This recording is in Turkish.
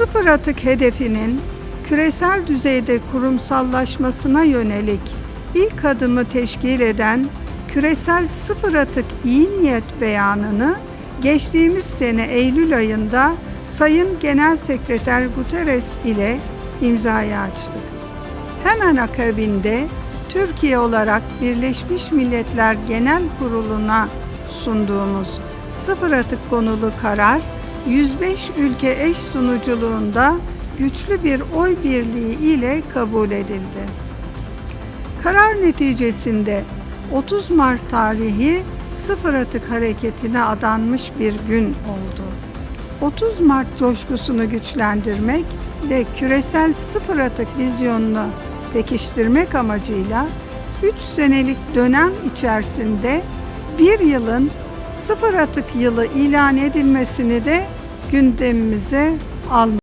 Sıfır atık hedefinin küresel düzeyde kurumsallaşmasına yönelik ilk adımı teşkil eden küresel sıfır atık iyi niyet beyanını geçtiğimiz sene Eylül ayında Sayın Genel Sekreter Guterres ile imzaya açtık. Hemen akabinde Türkiye olarak Birleşmiş Milletler Genel Kurulu'na sunduğumuz sıfır atık konulu karar 105 ülke eş sunuculuğunda güçlü bir oy birliği ile kabul edildi. Karar neticesinde 30 Mart tarihi sıfır atık hareketine adanmış bir gün oldu. 30 Mart coşkusunu güçlendirmek ve küresel sıfır atık vizyonunu pekiştirmek amacıyla 3 senelik dönem içerisinde bir yılın sıfır atık yılı ilan edilmesini de gündemimize almıştık.